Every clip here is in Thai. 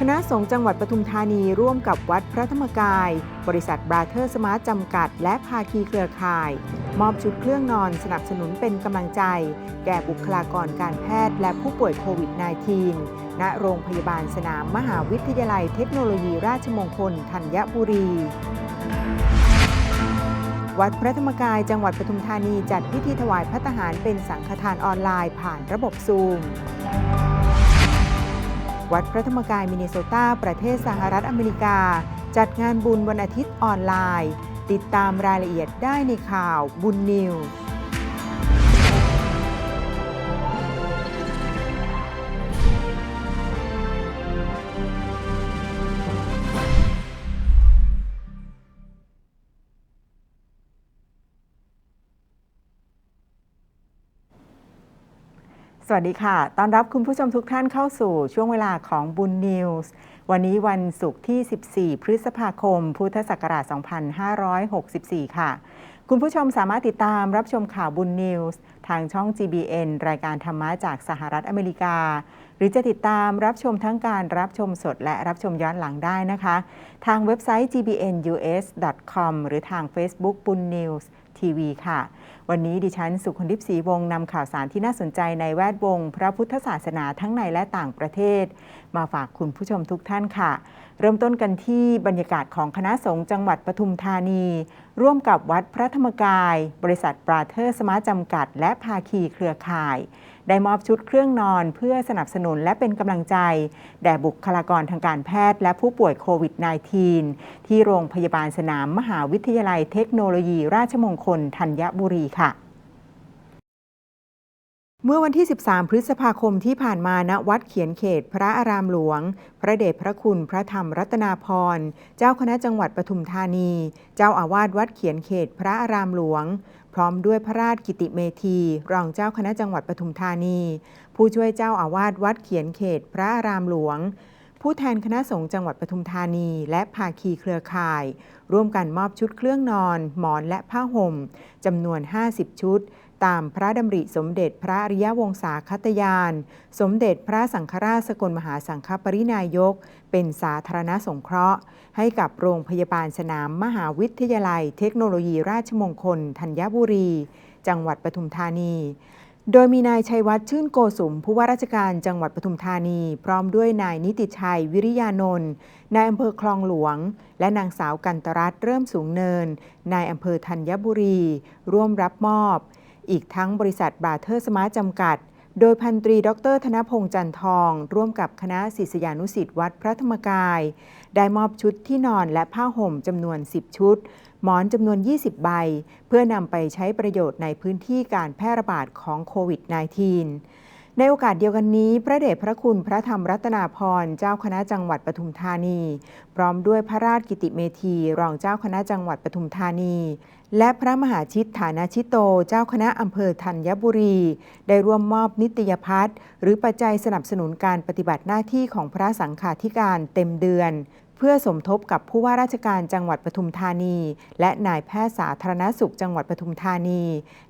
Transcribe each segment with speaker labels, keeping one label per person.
Speaker 1: คณะสงฆ์จังหวัดปทุมธานีร่วมกับวัดพระธรรมกาย บริษัทบราเธอร์สมาร์ทจำกัด และภาคีเครือข่าย มอบชุดเครื่องนอนสนับสนุนเป็นกำลังใจ แก่บุคลากรการแพทย์และผู้ป่วยโควิด -19 ณโรงพยาบาลสนามมหาวิทยาลัยเทคโนโลยีราชมงคลธัญบุรีวัดพระธรรมกายจังหวัดปทุมธานีจัดพิธีถวายพระทหารเป็นสังฆทานออนไลน์ผ่านระบบซูม วัดพระธรรมกายมินนิโซตาประเทศสหรัฐอเมริกา จัดงานบุญวันอาทิตย์ออนไลน์ ติดตามรายละเอียดได้ในข่าวบุญนิว สวัสดีค่ะ ต้อนรับคุณผู้ชมทุกท่านเข้าสู่ช่วงเวลาของบุญนิวส์ วันนี้วันศุกร์ที่ 14 พฤษภาคม พุทธศักราช 2564 ค่ะ คุณผู้ชมสามารถติดตามรับชมข่าวบุญนิวส์ทางช่อง GBN รายการธรรมะจากสหรัฐอเมริกา หรือจะติดตามรับชมทั้งการรับชมสดและรับชมย้อนหลังได้นะคะ ทางเว็บไซต์ gbnus.com หรือทาง Facebook บุญนิวส์ทีวีค่ะ วันนี้ดิฉันสุคนทิพย์ศรีวงศ์นำข่าวสารที่น่าสนใจในแวดวง พระพุทธศาสนาทั้งในและต่างประเทศ มาฝากคุณผู้ชมทุกท่านค่ะ เริ่มต้นกันที่บรรยากาศของคณะสงฆ์จังหวัดปทุมธานี ร่วมกับวัดพระธรรมกาย บริษัทปราเธอร์สมาร์ทจำกัด และภาคีเครือข่าย ได้มอบชุดเครื่องนอนเพื่อสนับสนุนและเป็นกำลังใจ แด่บุคลากรทางการแพทย์และผู้ป่วยโควิด -19 ที่โรงพยาบาลสนามมหาวิทยาลัยเทคโนโลยีราชมงคลธัญบุรีค่ะ เมื่อวันที่ 13 พฤษภาคมที่ผ่านมาณวัดเขียนเขต พระอารามหลวง พระเดชพระคุณพระธรรมรัตนาพร เจ้าคณะจังหวัดปทุมธานี เจ้าอาวาสวัดเขียนเขต พระอารามหลวง พร้อมด้วยพระราชกิติเมธี รองเจ้าคณะจังหวัดปทุมธานี ผู้ช่วยเจ้าอาวาสวัดเขียนเขต พระอารามหลวง ผู้แทนคณะสงฆ์จังหวัดปทุมธานี และภาคีเครือข่าย ร่วมกันมอบชุดเครื่องนอน หมอนและผ้าห่มจำนวน 50 ชุด ตามพระดำริสมเด็จพระอริยวงศาคตยาน สมเด็จพระสังฆราชสกลมหาสังฆปรินายก เป็นสาธารณสงเคราะห์ ให้กับโรงพยาบาลสนามมหาวิทยาลัย เทคโนโลยีราชมงคล ธัญบุรี จังหวัดปทุมธานีโดยมีนายชัยวัฒน์ชื่นโกสุมผู้ว่าราชการจังหวัดปทุมธานี พร้อมด้วยนายนิติชัยวิริยานนท์นายอำเภอคลองหลวง และนางสาวกันตรัตเริ่มสูงเนิน นายอำเภอธัญบุรี ร่วมรับมอบ อีกทั้งบริษัทบราเทอร์สมาร์ทจำกัด โดยพันตรีดร ธนพงษ์จันทอง ร่วมกับคณะศิษยานุสิตวัดพระธรรมกาย ได้มอบชุดที่นอนและผ้าห่มจำนวน 10 ชุด หมอนจำนวน 20 ใบ เพื่อนำไปใช้ประโยชน์ในพื้นที่การแพร่ระบาดของโควิด -19 ในโอกาสเดียวกันนี้ พระเดชพระคุณพระธรรมรัตนาพรเจ้าคณะจังหวัดปทุมธานี พร้อมด้วยพระราชกิติเมธีรองเจ้าคณะจังหวัดปทุมธานี และพระมหาชิตฐานาชิโต เจ้าคณะอำเภอธัญบุรี ได้ร่วมมอบนิตยพัฒน์หรือปัจจัยสนับสนุนการปฏิบัติหน้าที่ของพระสังฆาธิการเต็มเดือน เพื่อสมทบกับผู้ว่าราชการจังหวัดปทุมธานี และนายแพทย์สาธารณสุขจังหวัดปทุมธานี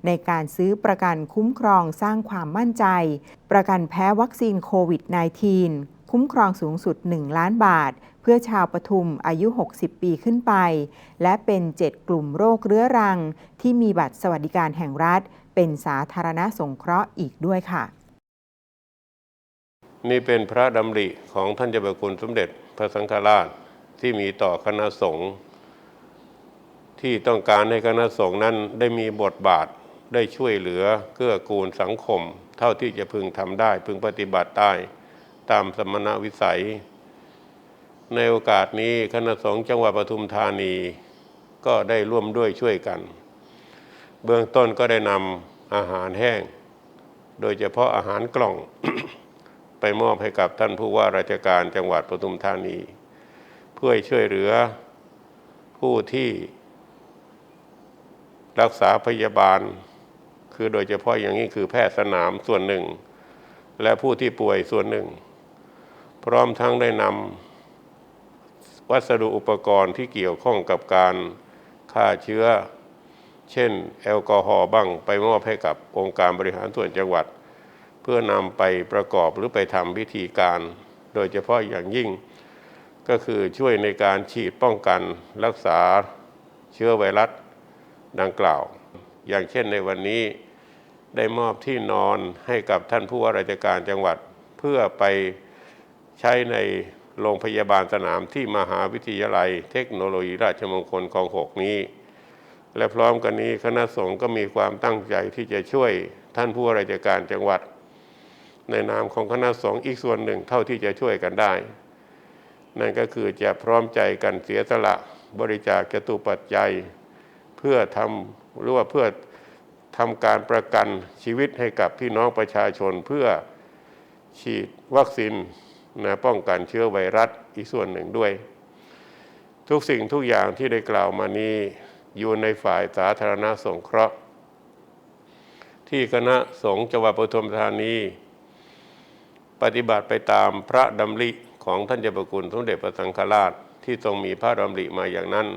Speaker 1: ในการซื้อประกันคุ้มครองสร้างความมั่นใจ ประกันแพ้วัคซีนโควิด -19 คุ้มครองสูงสุด 1 ล้านบาท เพื่อชาวปทุมอายุ 60 ปีขึ้นไป และเป็น 7 กลุ่มโรคเรื้อรัง ที่มีบัตรสวัสดิการแห่งรัฐ เป็นสาธารณสงเคราะห์อีกด้วยค่ะ
Speaker 2: นี่เป็นพระดำริของท่านเจ้าประคุณสมเด็จ พระสังฆราชที่มีต่อคณะสงฆ์ที่ต้องการให้คณะสงฆ์นั้นได้มีบทบาทได้ช่วยเหลือเกื้อกูลสังคม เท่าที่จะพึงทำได้ พึงปฏิบัติได้ตามสมณวิสัย ในโอกาสนี้คณะสงฆ์จังหวัดปทุมธานีก็ได้ร่วมด้วยช่วยกัน เบื้องต้นก็ได้นำอาหารแห้ง โดยเฉพาะอาหารกล่อง ไปมอบให้กับท่านผู้ว่าราชการจังหวัดปทุมธานี เพื่อช่วยเหลือผู้ที่รักษาพยาบาล คือโดยเฉพาะอย่างนี้คือแพทย์สนามส่วนหนึ่ง และผู้ที่ป่วยส่วนหนึ่ง พร้อมทั้งได้นำวัสดุอุปกรณ์ที่เกี่ยวข้องกับการฆ่าเชื้อ เช่น แอลกอฮอล์บ้างไปมอบให้กับองค์การบริหารส่วนจังหวัด พื่อนำไปประกอบหรือไปทำพิธีการ โดยเฉพาะอย่างยิ่ง ก็คือช่วยในการฉีดป้องกันรักษาเชื้อไวรัสดังกล่าว อย่างเช่นในวันนี้ได้มอบที่นอนให้กับท่านผู้ว่าราชการจังหวัดเพื่อไปใช้ในโรงพยาบาลสนามที่มหาวิทยาลัย เทคโนโลยีราชมงคลคลองหกนี้ และพร้อมกันนี้คณะสงฆ์ก็มีความตั้งใจที่จะช่วยท่านผู้ว่าราชการจังหวัด ในนามของคณะสงฆ์อีกส่วนหนึ่งเท่าที่จะช่วยกันได้ นั่นก็คือจะพร้อมใจกันเสียสละบริจาคจตุปัจจัย เพื่อทำหรือว่าเพื่อทำการประกันชีวิตให้กับพี่น้องประชาชนเพื่อฉีดวัคซีนนะป้องกันเชื้อไวรัสอีกส่วนหนึ่งด้วย ทุกสิ่งทุกอย่างที่ได้กล่าวมานี้อยู่ในฝ่ายสาธารณสงเคราะห์ ที่คณะสงฆ์จังหวัดปทุมธานี ปฏิบัติไปตามพระดำริของท่านเจ้าประคุณสมเด็จพระสังฆราชที่ทรงมีพระดำริมาอย่างนั้น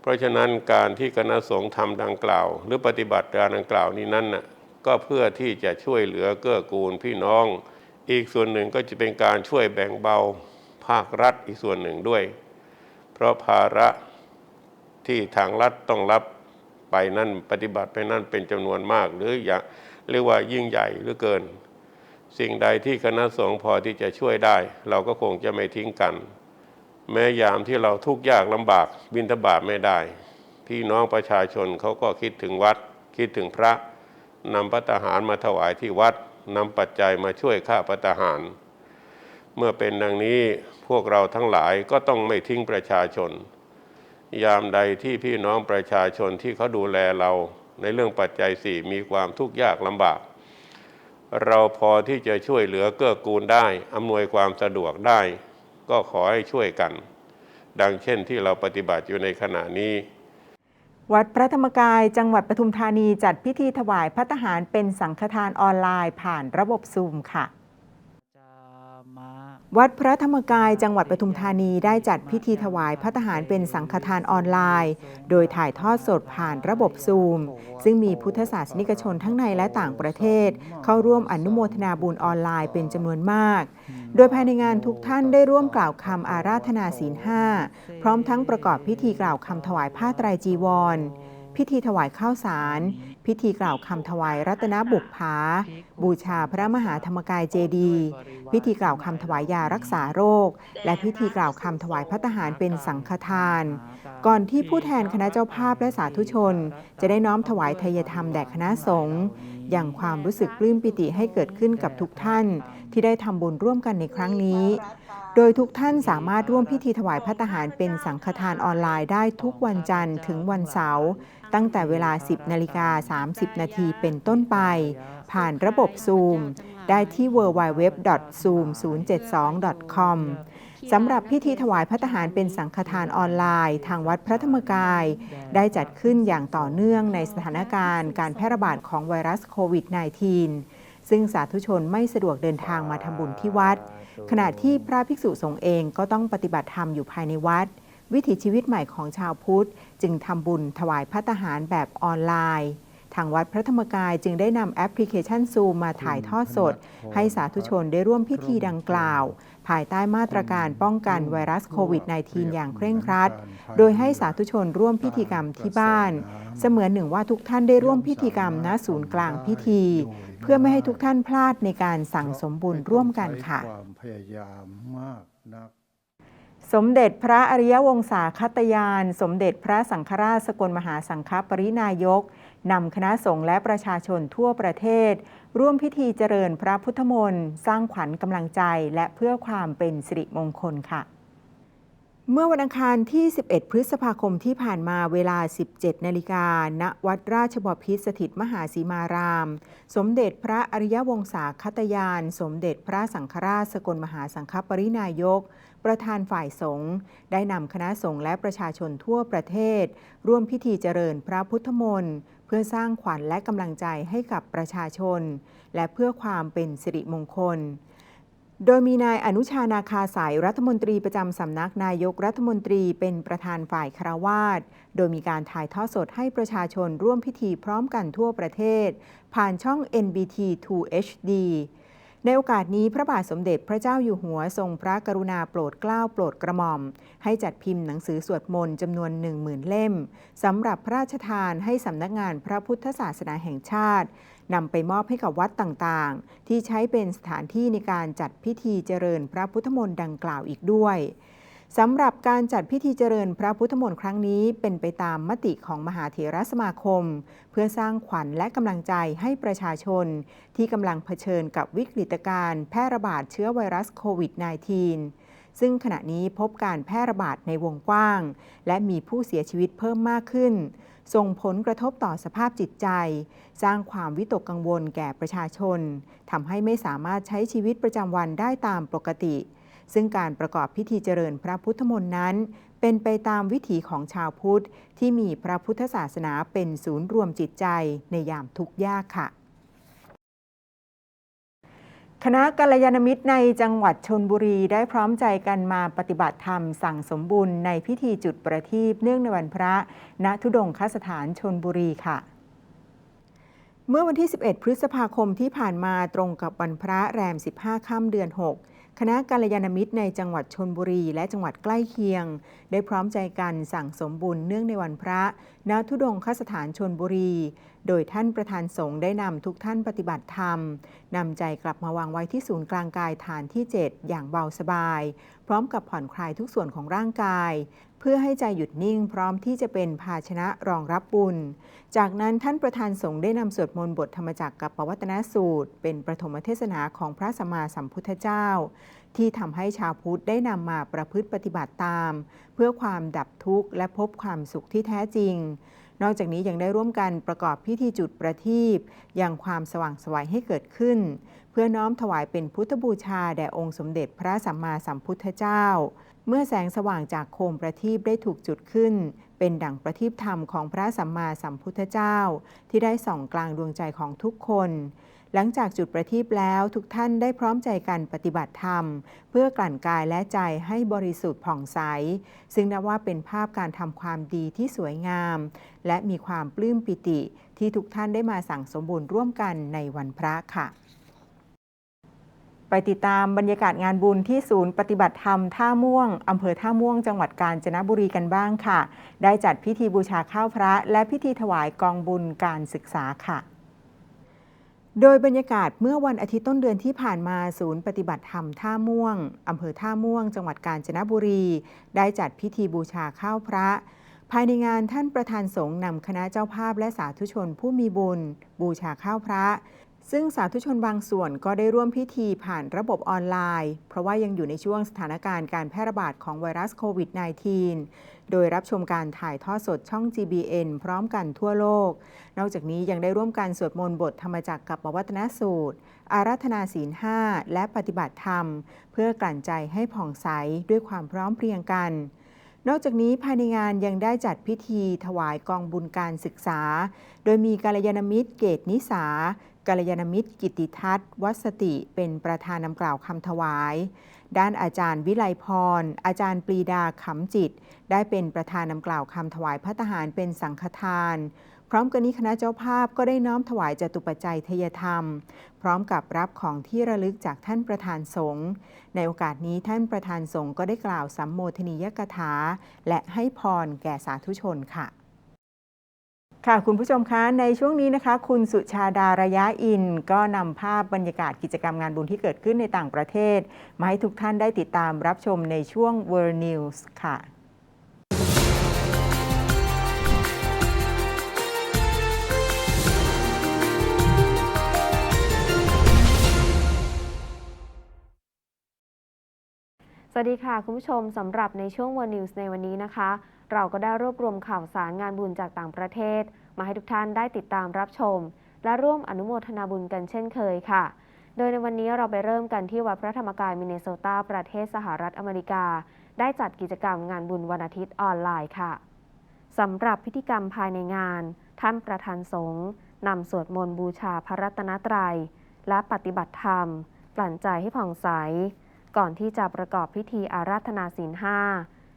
Speaker 2: เพราะฉะนั้นการที่คณะสงฆ์ทำดังกล่าว หรือปฏิบัติการดังกล่าวนี้นั้นน่ะก็เพื่อที่จะช่วยเหลือเกื้อกูลพี่น้อง อีกส่วนหนึ่งก็จะเป็นการช่วยแบ่งเบาภาครัฐอีกส่วนหนึ่งด้วย เพราะภาระที่ทางรัฐต้องรับไปนั่นปฏิบัติไปนั่นเป็นจำนวนมาก หรืออย่างเรียกว่ายิ่งใหญ่เหลือเกิน สิ่งใดที่คณะสงฆ์พอที่จะช่วยได้ เราก็คงจะไม่ทิ้งกัน แม้ยามที่เราทุกข์ยากลำบากบินทบาทไม่ได้ พี่น้องประชาชนเขาก็คิดถึงวัด คิดถึงพระนำพระตาหารมาถวายที่วัดนำปัจจัยมาช่วยค่าพระตาหาร เมื่อเป็นดังนี้พวกเราทั้งหลายก็ต้องไม่ทิ้งประชาชน ยามใดที่พี่น้องประชาชนที่เขาดูแลเราในเรื่องปัจจัยสี่มีความทุกข์ยากลำบาก เราพอที่จะช่วยเหลือเกื้อกูลได้อำนวยความสะดวกได้ ก็ขอให้ช่วยกัน ดังเช่นที่เราปฏิบัติอยู่ในขณะนี้
Speaker 1: วัดพระธรรมกายจังหวัดปทุมธานีจัดพิธีถวายพระทหารเป็นสังฆทานออนไลน์ผ่านระบบซูมค่ะ วัดพระธรรมกายจังหวัดปทุมธานีได้จัดพิธีถวายพัตตาหารเป็นสังฆทานออนไลน์ โดยถ่ายทอดสดผ่านระบบซูม ซึ่งมีพุทธศาสนิกชนทั้งในและต่างประเทศ เข้าร่วมอนุโมทนาบุญออนไลน์เป็นจำนวนมาก โดยภายในงานทุกท่านได้ร่วมกล่าวคำอาราธนาศีลห้าพร้อมทั้งประกอบพิธีกล่าวคำถวายผ้าไตรจีวรพิธีถวายข้าวสาร พิธีกล่าวคำถวายรัตนบุพภา บูชาพระมหาธรรมกายเจดีย์พิธีกล่าวคำถวายยารักษาโรค และพิธีกล่าวคำถวายพระทหารเป็นสังฆทาน ก่อนที่ผู้แทนคณะเจ้าภาพและสาธุชน จะได้น้อมถวายทายธรรมแด่คณะสงฆ์อย่างความรู้สึกปลื้มปิติให้เกิดขึ้นกับทุกท่าน ที่ได้ทำบุญร่วมกันในครั้งนี้ โดยทุกท่านสามารถร่วมพิธีถวายพัตตาหารเป็นสังฆทานออนไลน์ได้ทุกวันจันทร์ถึงวันเสาร์ตั้งแต่เวลา 10นาฬิกา30 นาทีเป็นต้นไป ผ่านระบบซูมได้ที่ www.zoom072.com สำหรับพิธีถวายพัตตาหารเป็นสังฆทานออนไลน์ ทางวัดพระธรรมกาย ได้จัดขึ้นอย่างต่อเนื่องในสถานการณ์การแพร่ระบาดของไวรัสโควิด -19 ซึ่งสาธุชนไม่สะดวกเดินทางมาทำบุญที่วัด ขณะที่พระภิกษุสงฆ์เองก็ต้องปฏิบัติธรรมอยู่ภายในวัด วิถีชีวิตใหม่ของชาวพุทธ จึงทำบุญถวายพัตตาหารแบบออนไลน์ ทางวัดพระธรรมกายจึงได้นำแอปพลิเคชันซูมมาถ่ายทอดสด ให้สาธุชนได้ร่วมพิธีดังกล่าว ภายใต้มาตรการป้องกันไวรัสโควิด -19 อย่างเคร่งครัด โดยให้สาธุชนร่วมพิธีกรรมที่บ้าน เสมือนหนึ่งว่าทุกท่านได้ร่วมพิธีกรรมณศูนย์กลางพิธี เพื่อไม่ให้ทุกท่านพลาดในการสั่งสมบุญร่วมกันค่ะ
Speaker 3: ความพยายามมากนัก
Speaker 1: สมเด็จพระอริยวงศาคตยาน สมเด็จพระสังฆราชสกลมหาสังฆปรินายก นำคณะสงฆ์และประชาชนทั่วประเทศ ร่วมพิธีเจริญพระพุทธมนต์สร้างขวัญกำลังใจและเพื่อความเป็นสิริมงคลค่ะ เมื่อวันอังคารที่ 11 พฤษภาคมที่ผ่านมาเวลา 17 นาฬิกาณวัดราชบพิตรสถิตมหาสีมาราม สมเด็จพระอริยวงศาคตยาน สมเด็จพระสังฆราชสกลมหาสังฆปรินายกประธานฝ่ายสงฆ์ได้นำคณะสงฆ์และประชาชนทั่วประเทศ ร่วมพิธีเจริญพระพุทธมนต์ เพื่อสร้างขวัญและกำลังใจให้กับประชาชน และเพื่อความเป็นสิริมงคล โดยมีนายอนุชานาคาสายรัฐมนตรีประจำสำนักนายกรัฐมนตรีเป็นประธานฝ่ายคารวาสโดยมีการถ่ายทอดสดให้ประชาชนร่วมพิธีพร้อมกันทั่วประเทศ ผ่านช่อง NBT 2 HD ในโอกาสนี้พระบาทสมเด็จพระเจ้าอยู่หัวทรงพระกรุณาโปรดเกล้าโปรดกระหม่อม ให้จัดพิมพ์หนังสือสวดมนต์จำนวนหนึ่งหมื่นเล่มสำหรับพระราชทานให้สำนักงานพระพุทธศาสนาแห่งชาตินำไปมอบให้กับวัดต่างๆ ที่ใช้เป็นสถานที่ในการจัดพิธีเจริญพระพุทธมนต์ดังกล่าวอีกด้วย สำหรับการจัดพิธีเจริญพระพุทธมนต์ครั้งนี้เป็นไปตามมติของมหาเถรสมาคม เพื่อสร้างขวัญและกำลังใจให้ประชาชน ที่กำลังเผชิญกับวิกฤตการณ์แพร่ระบาดเชื้อไวรัสโควิด -19 ซึ่งขณะนี้พบการแพร่ระบาดในวงกว้าง และมีผู้เสียชีวิตเพิ่มมากขึ้น ส่งผลกระทบต่อสภาพจิตใจ สร้างความวิตกกังวลแก่ประชาชนทำให้ไม่สามารถใช้ชีวิตประจำวันได้ตามปกติ ซึ่งการประกอบพิธีเจริญพระพุทธมนต์นั้น เป็นไปตามวิถีของชาวพุทธ ที่มีพระพุทธศาสนาเป็นศูนย์รวมจิตใจในยามทุกข์ยากค่ะคณะกัลยาณมิตรในจังหวัดชนบุรีได้พร้อมใจกันมาปฏิบัติธรรมสั่งสมบุญในพิธีจุดประทีปเนื่องในวันพระณทุดงคสถานชนบุรีค่ะเมื่อวันที่ 11 พฤษภาคมที่ผ่านมาตรงกับวันพระแรม 15 ค่ำเดือน 6 คณะกาลยานมิตรในจังหวัดชนบุรี และจังหวัดใกล้เคียง ได้พร้อมใจกันสั่งสมบุญเนื่องในวันพระณทุดงคสถานชนบุรี โดยท่านประธานสงฆ์ได้นำทุกท่านปฏิบัติธรรมนำใจกลับมาวางไว้ที่ศูนย์กลางกายฐานที่ 7 อย่างเบาสบาย พร้อมกับผ่อนคลายทุกส่วนของร่างกาย พื่อให้ใจหยุดนิ่งพร้อมที่จะเป็นภาชนะรองรับบุญ จากนั้นท่านประธานสงฆ์ได้นำสวดมนต์บทธรรมจักรกับปวัตนสูตร เป็นประถมเทศนาของพระสัมมาสัมพุทธเจ้า ที่ทำให้ชาวพุทธได้นำมาประพฤติปฏิบัติตาม เพื่อความดับทุกข์และพบความสุขที่แท้จริง นอกจากนี้ยังได้ร่วมกันประกอบพิธีจุดประทีปยังความสว่างสวัยให้เกิดขึ้น เพื่อน้อมถวายเป็นพุทธบูชาแด่องค์สมเด็จพระสัมมาสัมพุทธเจ้า เมื่อแสงสว่างจากโคมประทีปได้ถูกจุดขึ้น เป็นดั่งประทีปธรรมของพระสัมมาสัมพุทธเจ้า ที่ได้ส่องกลางดวงใจของทุกคน หลังจากจุดประทีปแล้วทุกท่านได้พร้อมใจกันปฏิบัติธรรม เพื่อกลั่นกายและใจให้บริสุทธิ์ผ่องใส ซึ่งนับว่าเป็นภาพการทำความดีที่สวยงาม และมีความปลื้มปิติที่ทุกท่านได้มาสั่งสมบูรณ์ร่วมกันในวันพระค่ะ ไปติดตามบรรยากาศงานบุญที่ศูนย์ปฏิบัติธรรมท่าม่วง อำเภอท่าม่วง จังหวัดกาญจนบุรีกันบ้างค่ะ ได้จัดพิธีบูชาข้าวพระ และพิธีถวายกองบุญการศึกษาค่ะ โดยบรรยากาศเมื่อวันอาทิตย์ต้นเดือนที่ผ่านมาศูนย์ปฏิบัติธรรมท่าม่วง อำเภอท่าม่วง จังหวัดกาญจนบุรี ได้จัดพิธีบูชาข้าวพระภายในงานท่านประธานสงฆ์นำคณะเจ้าภาพและสาธุชนผู้มีบุญ บูชาข้าวพระ ซึ่งสาธุชนบางส่วนก็ได้ร่วมพิธีผ่านระบบออนไลน์ เพราะว่ายังอยู่ในช่วงสถานการณ์การแพร่ระบาดของไวรัสโควิด -19 โดยรับชมการถ่ายทอดสดช่อง GBN พร้อมกันทั่วโลก นอกจากนี้ยังได้ร่วมกันสวดมนต์บทธรรมจักรกับปวัตนสูตร อาราธนาศีลห้าและปฏิบัติธรรม เพื่อกลั่นใจให้ผ่องใสด้วยความพร้อมเพรียงกันนอกจากนี้ภายในงานยังได้จัดพิธีถวายกองบุญการศึกษา โดยมีกาลยานมิตรเกตนิสา กาลยานมิตรกิตติทัศน์วัสติเป็นประธานนำกล่าวคำถวาย ด้านอาจารย์วิไลพร อาจารย์ปรีดาขำจิต ได้เป็นประธานนำกล่าวคำถวายพระทหารเป็นสังฆทาน พร้อมกันนี้คณะเจ้าภาพก็ได้น้อมถวายจตุปัจจัยทยธรรม พร้อมกับรับของที่ระลึกจากท่านประธานสงฆ์ในโอกาสนี้ท่านประธานสงฆ์ก็ได้กล่าวสัมโมทนียกถา และให้พรแก่สาธุชนค่ะ ค่ะคุณผู้ชมคะในช่วงนี้นะคะ คุณสุชาดาระยะอิน ก็นำภาพบรรยากาศกิจกรรมงานบุญที่เกิดขึ้นในต่างประเทศ มาให้ทุกท่านได้ติดตามรับชมในช่วง World News ค่ะ
Speaker 4: สวัสดีค่ะ คุณผู้ชมสำหรับในช่วง World News ในวันนี้นะคะ เราก็ได้รวบรวมข่าวสารงานบุญจากต่างประเทศ มาให้ทุกท่านได้ติดตามรับชม และร่วมอนุโมทนาบุญกันเช่นเคยค่ะ โดยในวันนี้เราไปเริ่มกันที่วัดพระธรรมกายมินเนโซตาประเทศสหรัฐอเมริกา ได้จัดกิจกรรมงานบุญวันอาทิตย์ออนไลน์ค่ะสำหรับพิธีกรรมภายในงาน ท่านประธานสงฆ์นำสวดมนต์บูชาพระรัตนตรัย และปฏิบัติธรรม กลั่นใจให้ผ่องใส ก่อนที่จะประกอบพิธีอาราธนาศีลห้า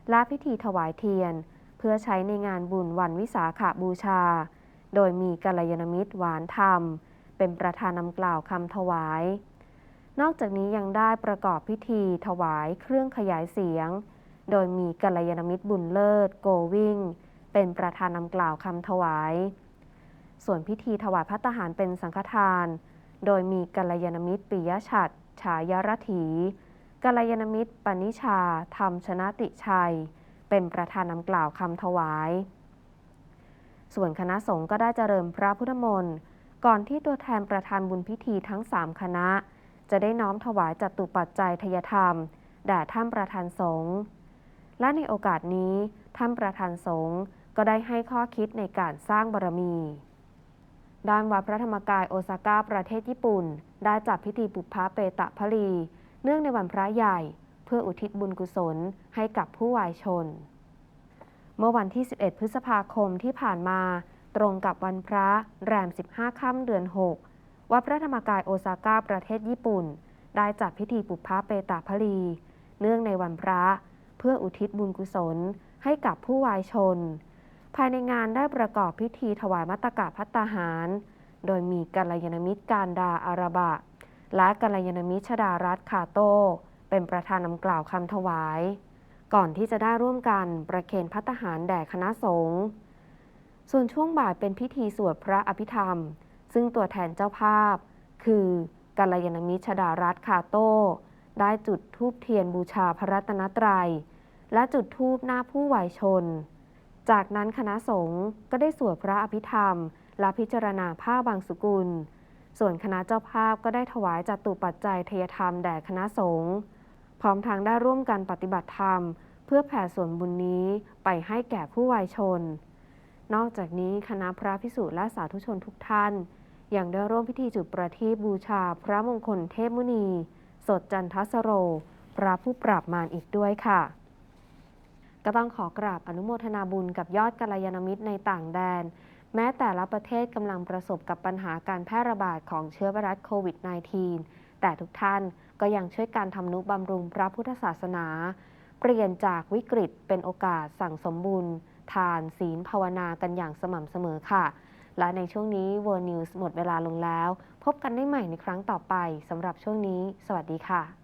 Speaker 4: และพิธีถวายเทียน เพื่อใช้ในงานบุญวันวิสาขาบูชา โดยมีกัลยาณมิตรหวานธรรม เป็นประธานนำกล่าวคำถวาย นอกจากนี้ยังได้ประกอบพิธีถวายเครื่องขยายเสียง โดยมีกัลยาณมิตรบุญเลิศโกวิ่ง เป็นประธานนำกล่าวคำถวาย ส่วนพิธีถวายพัตตหารเป็นสังฆทาน โดยมีกัลยาณมิตรปิยฉัตรฉายรถี กัลยาณมิตรปณิชา ธรรมชนะติชัย เป็นประธานนำกล่าวคำถวาย ส่วนคณะสงฆ์ก็ได้เจริญพระพุทธมนต์ก่อนที่ตัวแทนประธานบุญพิธีทั้ง 3 คณะ จะได้น้อมถวายจตุปัจจัยทยธรรมแด่ท่านประธานสงฆ์และในโอกาสนี้ท่านประธานสงฆ์ก็ได้ให้ข้อคิดในการสร้างบารมี ด้านวัดพระธรรมกายโอซาก้าประเทศญี่ปุ่น ได้จัดพิธีปุพพะเปตะพลี เนื่องในวันพระใหญ่เพื่ออุทิศบุญกุศลให้กับผู้วายชน เมื่อวันที่ 11 พฤษภาคมที่ผ่านมา ตรงกับวันพระแรม 15 ค่ำเดือน 6 วัดพระธรรมกายโอซาก้าประเทศญี่ปุ่น ได้จัดพิธีปุพพะเปตะพลี เนื่องในวันพระ เพื่ออุทิศบุญกุศลให้กับผู้วายชน ภายในงานได้ประกอบพิธีถวายมัตตกะพัตตาหาร โดยมีกัลยาณมิตรการดาอาราบะ และกัลยาณมิตรชดารัตคาโต เป็นประธานนำกล่าวคำถวาย ก่อนที่จะได้ร่วมกันประเคนพัตตาหารแด่คณะสงฆ์ส่วนช่วงบ่ายเป็นพิธีสวดพระอภิธรรม ซึ่งตัวแทนเจ้าภาพ คือกัลยาณมิตรชดารัตคาโต ได้จุดธูปเทียนบูชาพระรัตนตรัย และจุดธูปหน้าผู้วายชน จากนั้นคณะสงฆ์ก็ได้สวดพระอภิธรรม และพิจารณาผ้าบางสุกุล ส่วนคณะเจ้าภาพก็ได้ถวายจัตุปัจจัยเทยธรรมแด่คณะสงฆ์พร้อมทางได้ร่วมกันปฏิบัติธรรม เพื่อแผ่ส่วนบุญนี้ไปให้แก่ผู้วายชน นอกจากนี้คณะพระพิสุและสาธุชนทุกท่าน ยังได้ร่วมพิธีจุดประทีปบูชาพระมงคลเทพมุนี สดจันทสโร พระผู้ปราบมารอีกด้วยค่ะ ก็ต้องขอกราบอนุโมทนาบุญกับยอดกัลยาณมิตรในต่างแดน แม้แต่ละประเทศกำลังประสบกับปัญหาการแพร่ระบาดของเชื้อไวรัสโควิด -19 แต่ทุกท่านก็ยังช่วยการทำนุบำรุงพระพุทธศาสนา เปลี่ยนจากวิกฤตเป็นโอกาสสั่งสมบุญ ทานศีลภาวนากันอย่างสม่ำเสมอค่ะ และในช่วงนี้ World News หมดเวลาลงแล้ว พบกันได้ใหม่ในครั้งต่อไปสำหรับช่วงนี้ สวัสดีค่ะ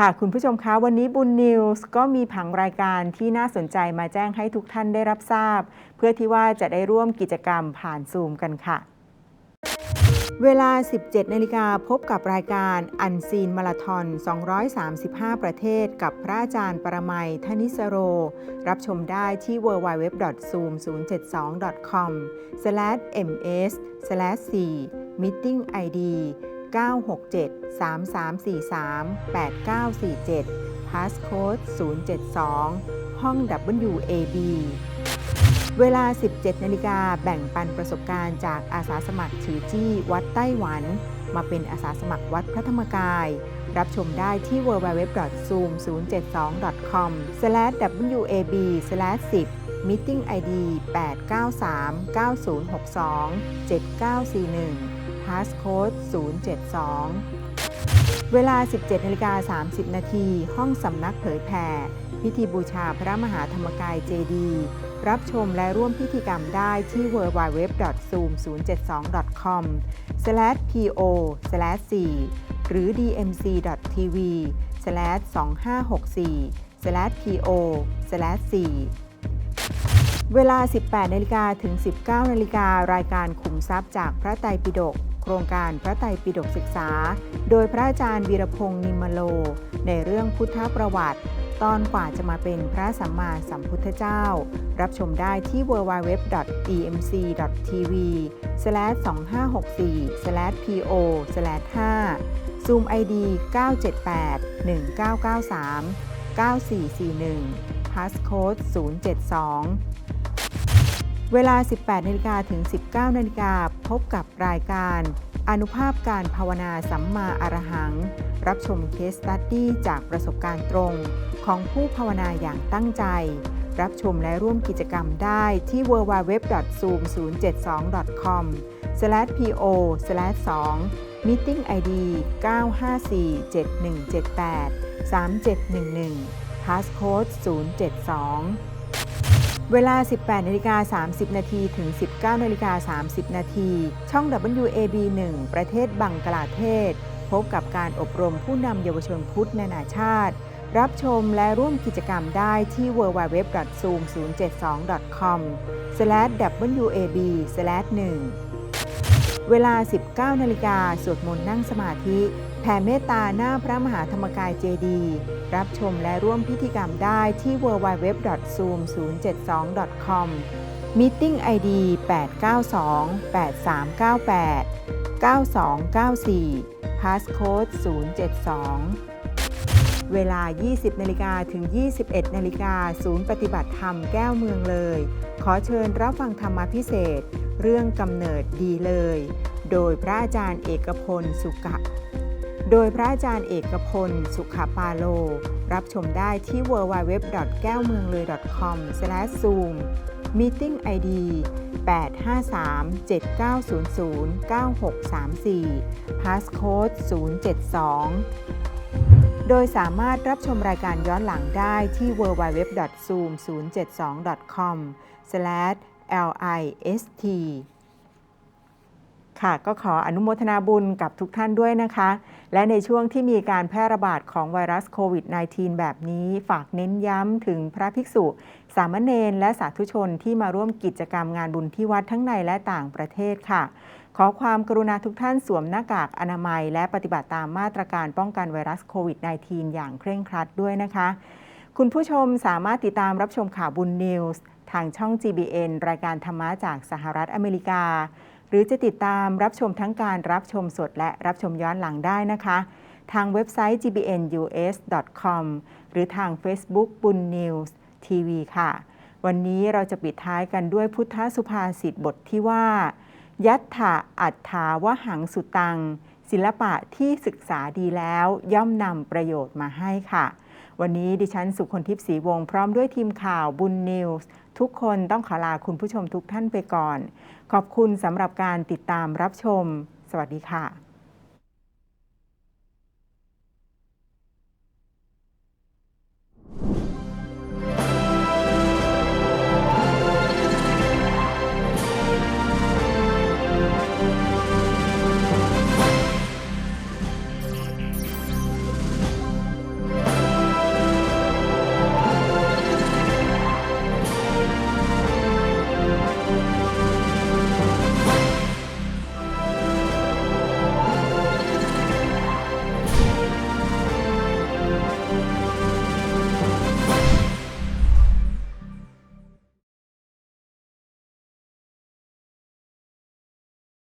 Speaker 1: ค่ะคุณผู้ชมคะวันนี้บุญนิวส์ก็มีผังรายการที่น่าสนใจมาแจ้งให้ทุกท่านได้รับทราบ เพื่อที่ว่าจะได้ร่วมกิจกรรมผ่านซูมกันค่ะ เวลา 17นาฬิกาพบกับรายการอันซีนมาราทอน 235 ประเทศ กับพระอาจารย์ปรมัยธนิสโร รับชมได้ที่ www.zoom072.com/ms/4 meeting id 967 3343 8947 passcode 072 ห้อง WAB เวลา 17 นาฬิกาแบ่งปันประสบการณ์จากอาสาสมัครถือจี้วัดไต้หวัน มาเป็นอาสาสมัครวัดพระธรรมกาย รับชมได้ที่ www.zoom072.com/wab/10 meeting id 893 9062 7941 passcode 072 เวลา 17นาฬิกา30 นาทีห้องสำนักเผยแผ่ พิธีบูชาพระมหาธรรมกายเจดี รับชมและร่วมพิธีกรรมได้ที่ www.zoom072.com/po/4 หรือ dmc.tv/2564/po/4 เวลา 18นาฬิกาถึง 19นาฬิการายการขุมทรัพย์จากพระไตรปิฎก ครงการพระไตรปิฎกศึกษา โดยพระอาจารย์วีรพงษ์นิมโล ในเรื่องพุทธประวัติ ตอนกว่าจะมาเป็นพระสัมมาสัมพุทธเจ้า รับชมได้ที่ www.emc.tv/2564/po/5 Zoom ID 978 1993 9441 Passcode 072 เวลา 18นาฬิกาถึง 19นาฬิกาพบกับรายการ อนุภาพการภาวนาสัมมาอรหัง รับชมเคสตัดดี้จากประสบการณ์ตรงของผู้ภาวนาอย่างตั้งใจ รับชมและร่วมกิจกรรมได้ที่ www.zoom072.com/po/2 Meeting ID 9547178 3711 Passcode 072 เวลา 18นาฬิกา30 นาทีถึง 19นาฬิกา30 นาที ช่อง WAB 1 ประเทศบังกลาเทศ พบกับการอบรมผู้นำเยาวชนพุทธนานาชาติ รับชมและร่วมกิจกรรมได้ที่ www.zoom072.com/wab/1 เวลา 19นาฬิกาสวดมนต์นั่งสมาธิ ผ่เมตตาหน้าพระมหาธรรมกายเจดีรับชมและร่วมพิธีกรรมได้ที่ www.zoom072.com Meeting ID 892 8398 9294 Passcode 072 เวลา 20นาฬิกาถึง 21นาฬิกาศูนย์ปฏิบัติธรรมแก้วเมืองเลย ขอเชิญรับฟังธรรมพิเศษ เรื่องกำเนิดดีเลย โดยพระอาจารย์เอกพลสุขะ โดยพระอาจารย์เอกพล สุขปาโล รับชมได้ที่ www. แก้วเมืองเลย .com/zoom Meeting ID 853-7900-9634 Passcode 072 โดยสามารถรับชมรายการย้อนหลังได้ที่ www.zoom072.com/list ค่ะก็ขออนุโมทนาบุญกับทุกท่านด้วยนะคะ และในช่วงที่มีการแพร่ระบาดของไวรัสโควิด -19 แบบนี้ฝากเน้นย้ำถึงพระภิกษุ สามเณรและสาธุชนที่มาร่วมกิจกรรมงานบุญที่วัดทั้งในและต่างประเทศค่ะ ขอความกรุณาทุกท่านสวมหน้ากากอนามัย และปฏิบัติตามมาตรการป้องกันไวรัสโควิด -19 อย่างเคร่งครัดด้วยนะคะ คุณผู้ชมสามารถติดตามรับชมข่าวบุญนิวส์ทางช่อง GBN รายการธรรมะจากสหรัฐอเมริกา หรือจะติดตามรับชมทั้งการรับชมสดและรับชมย้อนหลังได้นะคะ ทางเว็บไซต์ gbnus.com หรือทาง Facebook บุญนิวส์ทีวีค่ะ วันนี้เราจะปิดท้ายกันด้วยพุทธสุภาษิตบทที่ว่า ยัตถะอัฏฐาวหังสุตัง ศิลปะที่ศึกษาดีแล้วย่อมนำประโยชน์มาให้ค่ะ วันนี้ดิฉันสุคนทิพย์ศรีวงศ์พร้อมด้วยทีมข่าวบุญนิวส์ทุกคนต้องขอลาคุณผู้ชมทุกท่านไปก่อน ขอบคุณสำหรับการติดตามรับชม สวัสดีค่ะ